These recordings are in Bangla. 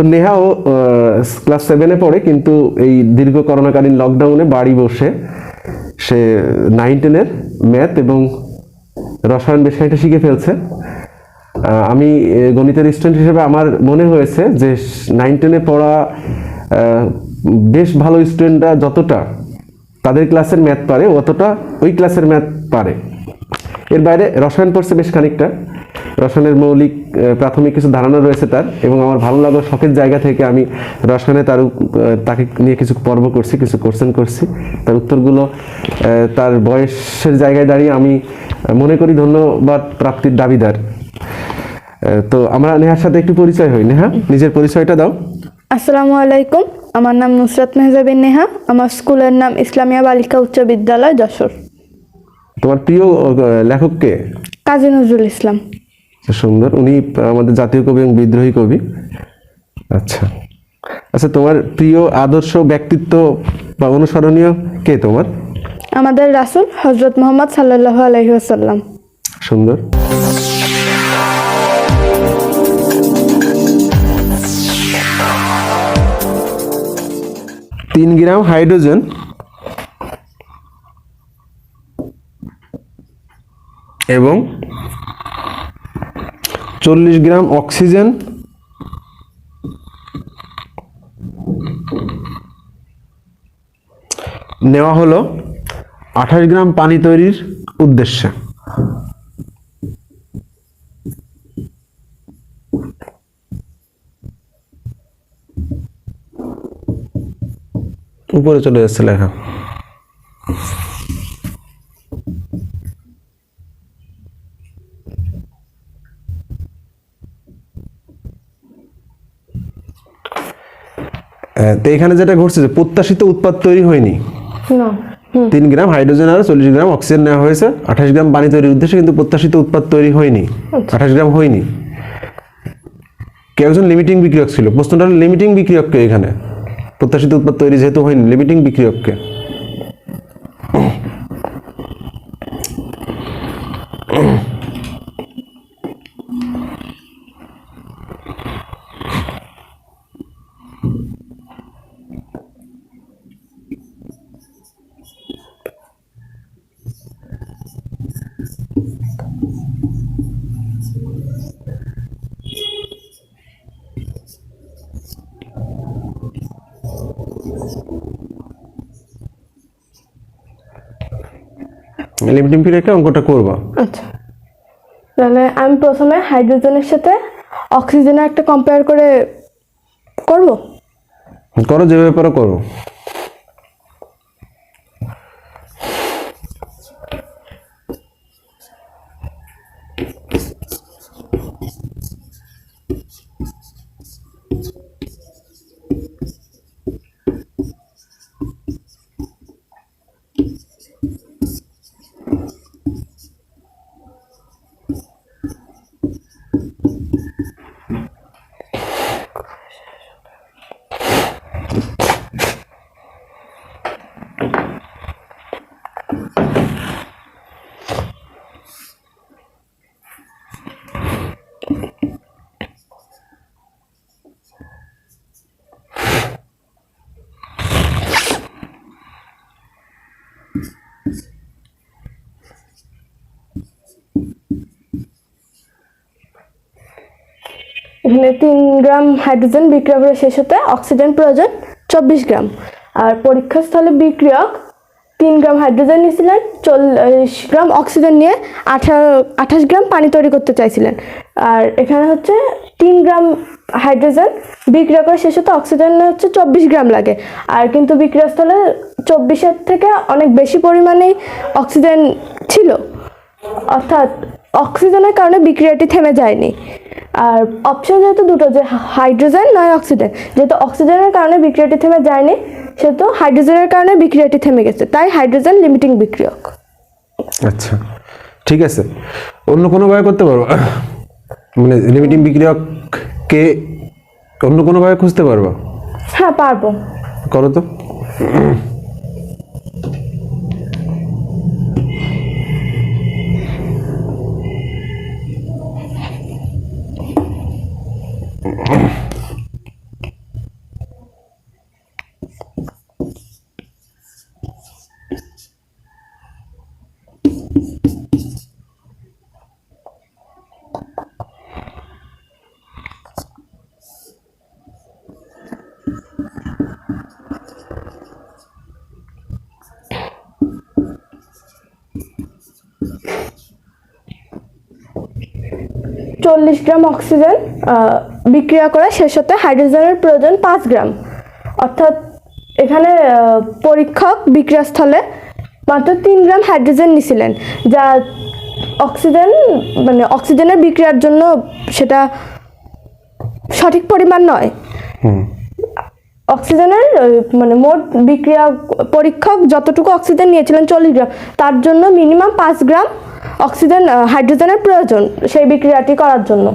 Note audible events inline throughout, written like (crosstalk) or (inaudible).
তো নেহাও ক্লাস সেভেনে পড়ে, কিন্তু এই দীর্ঘ করোনাকালীন লকডাউনে বাড়ি বসে সে নাইন টেনের ম্যাথ এবং রসায়ন খানিকটা শিখে ফেলছে। আমি গণিতের স্টুডেন্ট হিসেবে আমার মনে হয়েছে যে নাইন টেনে পড়া বেশ ভালো স্টুডেন্টরা যতটা তাদের ক্লাসের ম্যাথ পারে, অতটা ওই ক্লাসের ম্যাথ পারে। এর বাইরে রসায়ন পড়ছে বেশ খানিকটা। রসায়নের মৌলিক প্রাথমিক কিছু ধারণা রয়েছে তার এবং আমার ভালো লাগল শখের জায়গা থেকে আমি রসায়নে তার তাকে নিয়ে কিছু পর্ব করছি কিছু কোশ্চেন করছি। তার উত্তরগুলো তার বয়সের জায়গায় দাঁড়িয়ে আমি মনে করি ধন্যবাদ প্রাপ্তির দাবিদার। তো আমরা নেহার সাথে একটু পরিচয় হই। নেহা নিজের পরিচয়টা দাও। আসসালামু আলাইকুম। আমার নাম নুসরাত মেহজাবিন নেহা। আমার স্কুলের নাম ইসলামিয়া বালিকা উচ্চ বিদ্যালয় যশোর। তোমার প্রিয় আহ, লেখককে কাজী নজরুল ইসলাম। সুন্দর। উনি আমাদের জাতীয় কবি এবং বিদ্রোহী কবি। আচ্ছা। আচ্ছা তোমার প্রিয় আদর্শ ব্যক্তিত্ব বা অনুসরণীয় কে তোমার? আমাদের রাসুল হজরত মোহাম্মদ সাল্লাহ আলহি আসাল্লাম সুন্দর। তিন গ্রাম হাইড্রোজেন। এবং চল্লিশ গ্রাম অক্সিজেন। নেওয়া হলো আঠাশ গ্রাম পানি তৈরির উদ্দেশ্যে। উপরে চলে যাচ্ছে লেখা। তো এখানে যেটা ঘটছে যে প্রত্যাশিত উৎপাদ তৈরি হয়নি। তিন গ্রাম হাইড্রোজেন আর চল্লিশ গ্রাম অক্সিজেন নেওয়া হয়েছে। আঠাশ গ্রাম পানি তৈরির উদ্দেশ্যে কিন্তু প্রত্যাশিত উৎপাদ তৈরি হয়নি। আঠাশ গ্রাম হয়নি। কেউ একজন লিমিটিং বিক্রিয়ক ছিল। প্রশ্নটা হলো লিমিটিং বিক্রিয়ককে এখানে? প্রত্যাশিত উৎপাদ তৈরি যেহেতু হয়নি লিমিটিং বিক্রিয়ককে। লিমিটিং একটা অঙ্কটা করবা। আচ্ছা। তাহলে আমি প্রথমে হাইড্রোজেনের সাথে অক্সিজেনের একটা কম্পেয়ার করে করব? করো যে ব্যাপারে করো। এখানে তিন গ্রাম হাইড্রোজেন বিক্রিয়া করে শেষ হতে অক্সিজেন প্রয়োজন চব্বিশ গ্রাম। আর পরীক্ষাস্থলে বিক্রিয়ক, তিন গ্রাম হাইড্রোজেন নিয়েছিলেন, চল্লিশ গ্রাম অক্সিজেন নিয়ে আঠারো, আঠাশ গ্রাম পানি তৈরি করতে চাইছিলেন। আর এখানে হচ্ছে তিন গ্রাম হাইড্রোজেন বিক্রিয়া করে শেষ হতে অক্সিজেন হচ্ছে চব্বিশ গ্রাম লাগে। আর কিন্তু বিক্রিয়াস্থলে চব্বিশের থেকে অনেক বেশি পরিমাণেই অক্সিজেন ছিল। অর্থাৎ অক্সিজেনের কারণে বিক্রিয়াটি থেমে যায়নি। আর অপশন যেহেতু দুটো যে হাইড্রোজেন নয় অক্সিজেন যেহেতু অক্সিজেনের কারণে বিক্রিয়াটি থেমে যায়নি সেহেতু হাইড্রোজেনের কারণে বিক্রিয়াটি থেমে গেছে। তাই হাইড্রোজেন লিমিটিং বিক্রিয়ক। আচ্ছা ঠিক আছে। অন্য কোনোভাবে করতে পারব? (coughs) মানে লিমিটিং বিক্রিয়ককে অন্য কোনোভাবে খুঁজতে পারব? হ্যাঁ পারব। করো তো। চল্লিশ গ্রাম অক্সিজেন বিক্রিয়া করে শেষ হতে হাইড্রোজেনের প্রয়োজন পাঁচ গ্রাম। অর্থাৎ এখানে পরীক্ষক বিক্রিয়াস্থলে মাত্র তিন গ্রাম হাইড্রোজেন নিছিলেন যা অক্সিজেন মানে অক্সিজেনের বিক্রিয়ার জন্য সেটা সঠিক পরিমাণ নয়। অক্সিজেনের মানে মোট বিক্রিয়া পরীক্ষক যতটুকু অক্সিজেন নিয়েছিলেন চল্লিশ গ্রাম তার জন্য মিনিমাম পাঁচ গ্রাম অক্সিজেন হাইড্রোজেনের প্রয়োজন সেই বিক্রিয়াটি করার জন্য।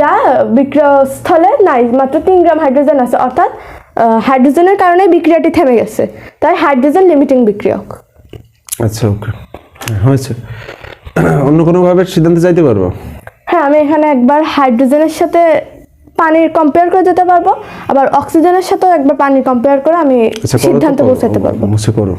যা বিক্রিয়াস্থলে নাই মাত্র তিন গ্রাম হাইড্রোজেন আছে। অর্থাৎ হাইড্রোজেনের কারণে বিক্রিয়াটি থেমে গেছে। তাই হাইড্রোজেন লিমিটিং বিক্রিয়ক। আচ্ছা ওকে হয়েছে। অন্য কোনোভাবে সিদ্ধান্তে যাইতে পারব? হ্যাঁ আমি এখানে একবার হাইড্রোজেনের সাথে পানির কম্পেয়ার করে যেতে পারব। আবার অক্সিজেনের সাথেও একবার পানির কম্পেয়ার করে আমি আচ্ছা সিদ্ধান্তে পৌঁছাতে পারব। মুছে করো।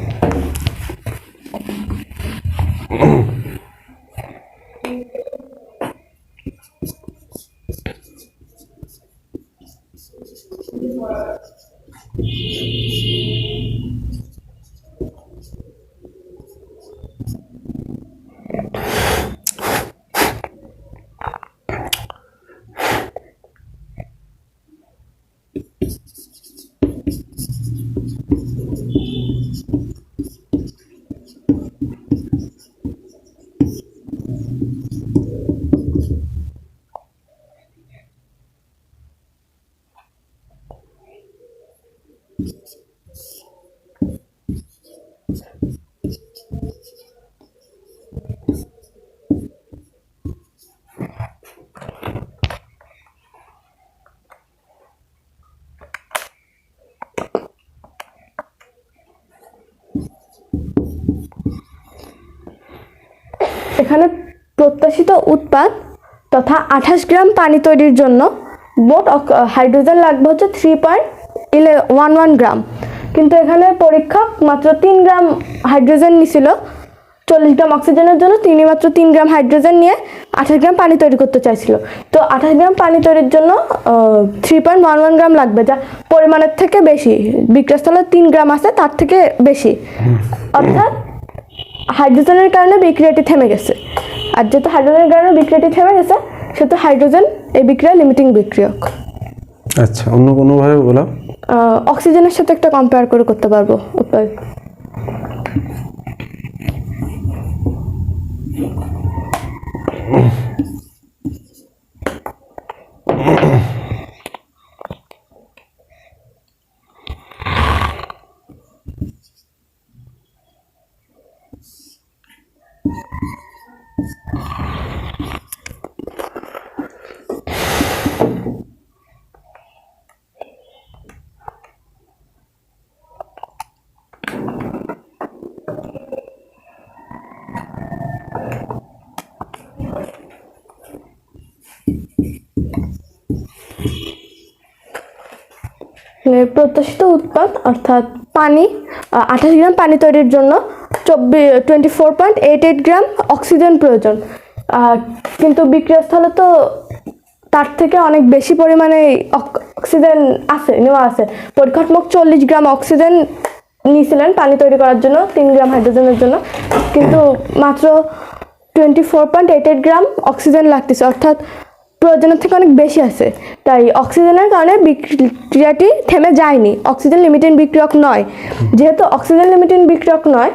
এখানে প্রত্যাশিত উৎপাদ তথা আঠাশ গ্রাম পানি তৈরির জন্য মোট হাইড্রোজেন লাগবে হচ্ছে থ্রি পয়েন্ট ইলে ওয়ান ওয়ান গ্রাম। কিন্তু এখানে পরীক্ষক মাত্র তিন গ্রাম হাইড্রোজেন নিছিল। চল্লিশ গ্রাম অক্সিজেনের জন্য তিনি মাত্র তিন গ্রাম হাইড্রোজেন নিয়ে আঠাশ গ্রাম পানি তৈরি করতে চাইছিল। তো আঠাশ গ্রাম পানি তৈরির জন্য three point one one gram লাগবে যা পরিমাণের থেকে বেশি। বিক্রয়স্থলে তিন গ্রাম আছে তার থেকে বেশি। অর্থাৎ হাইড্রোজেনের কারণে বিক্রিয়াটি থেমে গেছে। আর যেহেতু হাইড্রোজেনের কারণে বিক্রিয়াটি থেমে গেছে সেহেতু হাইড্রোজেন এই বিক্রিয়া লিমিটিং বিক্রিয়ক। আচ্ছা অন্য কোনোভাবে বলো। অক্সিজেনের সাথে একটা কম্পেয়ার করে করতে পারব উপায় মানে প্রত্যাশিত উৎপাদ, অর্থাৎ পানি আঠাশ গ্রাম পানি তৈরির জন্য চব্বিশ twenty four point eight eight gram oxygen প্রয়োজন। কিন্তু বিক্রিয়াস্থলে তো তার থেকে অনেক বেশি পরিমাণে অক- অক্সিজেন আছে, নেওয়া আছে। পরীক্ষাত্মক চল্লিশ গ্রাম অক্সিজেন নিয়েছিলেন পানি তৈরি করার জন্য, তিন গ্রাম হাইড্রোজেনের জন্য। কিন্তু মাত্র twenty four point eight eight gram oxygen লাগতেছে, অর্থাৎ প্রয়োজনের থেকে অনেক বেশি আছে। তাই অক্সিজেনের কারণে বিক্রিয়াটি থেমে যায়নি। অক্সিজেন লিমিটেড বিক্রিয়ক নয়। যেহেতু অক্সিজেন লিমিটেড বিক্রিয়ক নয়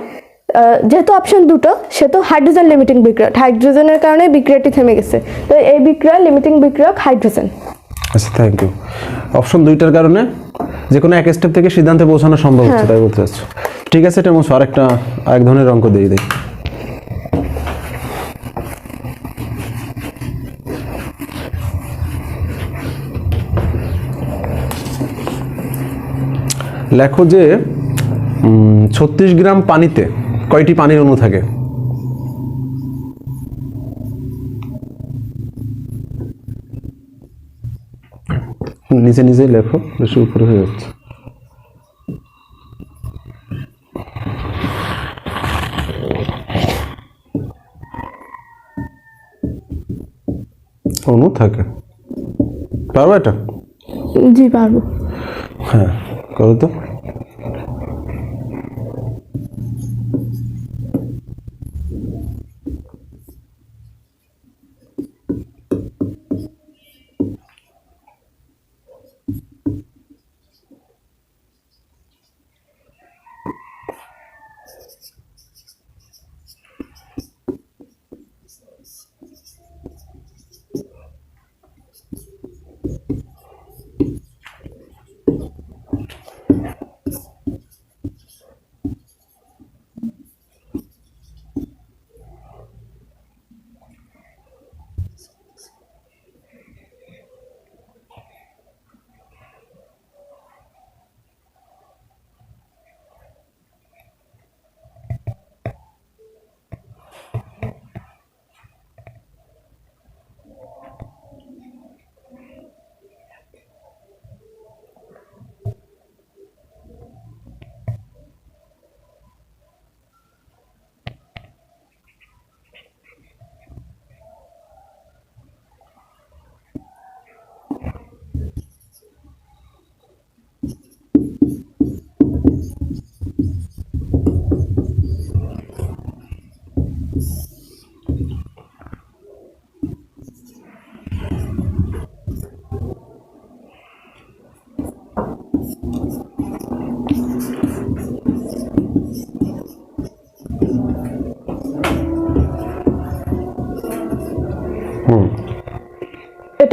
যেহেতু অপশন দুটো সেহেতু হাইড্রোজেন লিমিটিং বিক্রিয়ক হাইড্রোজেনের কারণে বিক্রিয়াটি থেমে গেছে। তো এই বিক্রিয়া লিমিটিং বিক্রিয়ক হাইড্রোজেন আচ্ছা থ্যাংক ইউ অপশন দুইটার কারণে যে কোনো এক স্টেপ থেকে সিদ্ধান্তে পৌঁছানো সম্ভব হচ্ছে তাই বলতে চাচ্ছ। ঠিক আছে এটা মোছো আরেকটা আরেক ধরনের অঙ্ক দিয়ে দিই। লেখো যে ছত্রিশ গ্রাম পানিতে কয়টি পানির অণু থাকে? নিজে নিজেই লেখো বেশি উপরে হয়ে যাচ্ছে। অনু থাকে। পারব এটা? জি পারব। হ্যাঁ করো তো।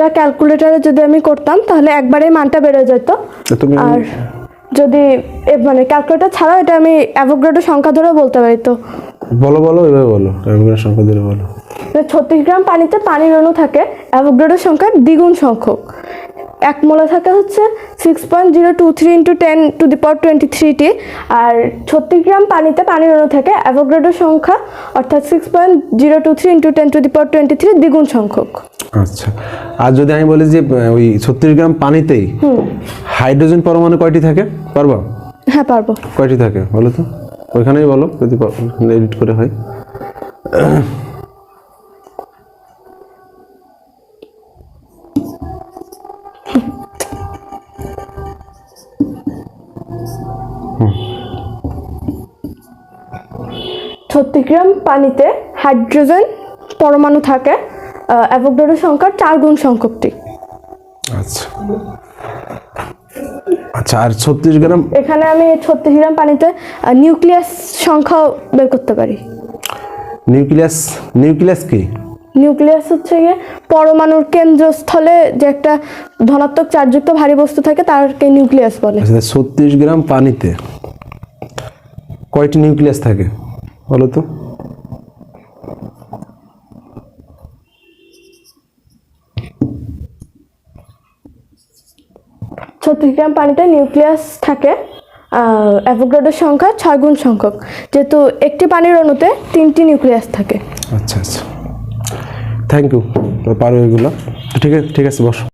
এটা ক্যালকুলেটারে যদি আমি করতাম তাহলে একবারে মানটা বেড়ে যেত। আর যদি মানে ক্যালকুলেটার ছাড়াও এটা আমি অ্যাভোগ্রাডো সংখ্যা ধরে বলতে পারি তো। বলো বলো এভাবে বলো টাইমগুলো সংখ্যা ধরে বলো। ছত্রিশ গ্রাম পানিতে পানির অণু থাকে অ্যাভোগ্রাডোর সংখ্যা দ্বিগুণ সংখ্যক। এক মোলা থাকে হচ্ছে six point zero two three into ten to the power twenty three আর ছত্রিশ গ্রাম পানিতে পানির অণু থাকে অ্যাভোগ্রাডোর সংখ্যা অর্থাৎ six point zero two three into ten to the power twenty three দ্বিগুণ সংখ্যক। আচ্ছা আর যদি আমি বলি যে ওই ছত্রিশ গ্রাম পানিতেই হাইড্রোজেন পরমাণু কয়টি থাকে? পারবা? হ্যাঁ পারব। কয়টি থাকে বলো তো? ওইখানেই বলো যদি এডিট করে হয়। পানিতে হাইড্রোজেন পরমাণু থাকে অ্যাভোগ্রাডোর সংখ্যা চার গুণ সংখ্যকটি আচ্ছা। আচ্ছা আর ছত্রিশ গ্রাম এখানে আমি ছত্রিশ গ্রাম পানিতে নিউক্লিয়াস সংখ্যাও বের করতে পারি। নিউক্লিয়াস নিউক্লিয়াস কি? নিউক্লিয়াস হচ্ছে গিয়ে পরমাণুর কেন্দ্রস্থলে যে একটা ধনাত্মক চার্জযুক্ত ভারী বস্তু থাকে তারকে নিউক্লিয়াস বলে। আচ্ছা ছত্রিশ গ্রাম পানিতে কয়টি নিউক্লিয়াস থাকে বলো তো? ছত্রিশ গ্রাম পানিতে নিউক্লিয়াস থাকে অ্যাভোগ্রাডোর সংখ্যা ছয় গুণ সংখ্যক। যেহেতু একটি পানির অণুতে তিনটি নিউক্লিয়াস থাকে। আচ্ছা আচ্ছা। থ্যাংক ইউ পারো এগুলো ঠিক আছে ঠিক আছে, বসো।